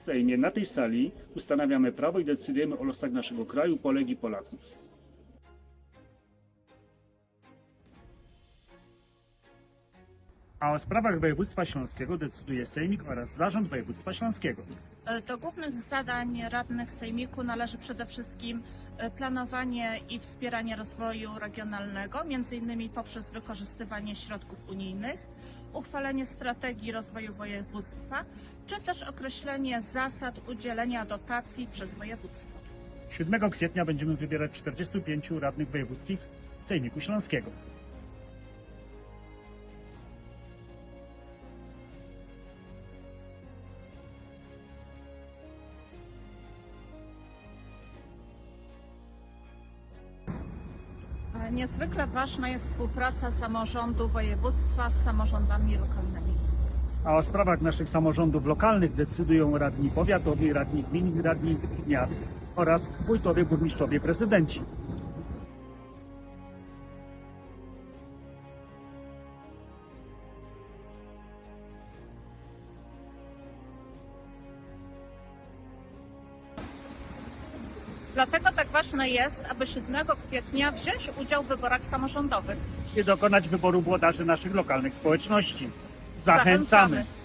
Sejmie, na tej sali ustanawiamy prawo i decydujemy o losach naszego kraju, Polek i Polaków. A o sprawach województwa śląskiego decyduje Sejmik oraz Zarząd Województwa Śląskiego. E, Do głównych zadań radnych Sejmiku należy przede wszystkim e, planowanie i wspieranie rozwoju regionalnego, między innymi poprzez wykorzystywanie środków unijnych, uchwalenie strategii rozwoju województwa, czy też określenie zasad udzielenia dotacji przez województwo. 7 kwietnia będziemy wybierać 45 radnych wojewódzkich Sejmiku Śląskiego. Niezwykle ważna jest współpraca samorządu województwa z samorządami lokalnymi. A o sprawach naszych samorządów lokalnych decydują radni powiatowi, radni gmin, radni miast oraz wójtowie, burmistrzowie, prezydenci. Dlatego tak ważne jest, aby 7 kwietnia wziąć udział w wyborach samorządowych. i dokonać wyboru włodarzy naszych lokalnych społeczności. Zachęcamy. Zachęcamy.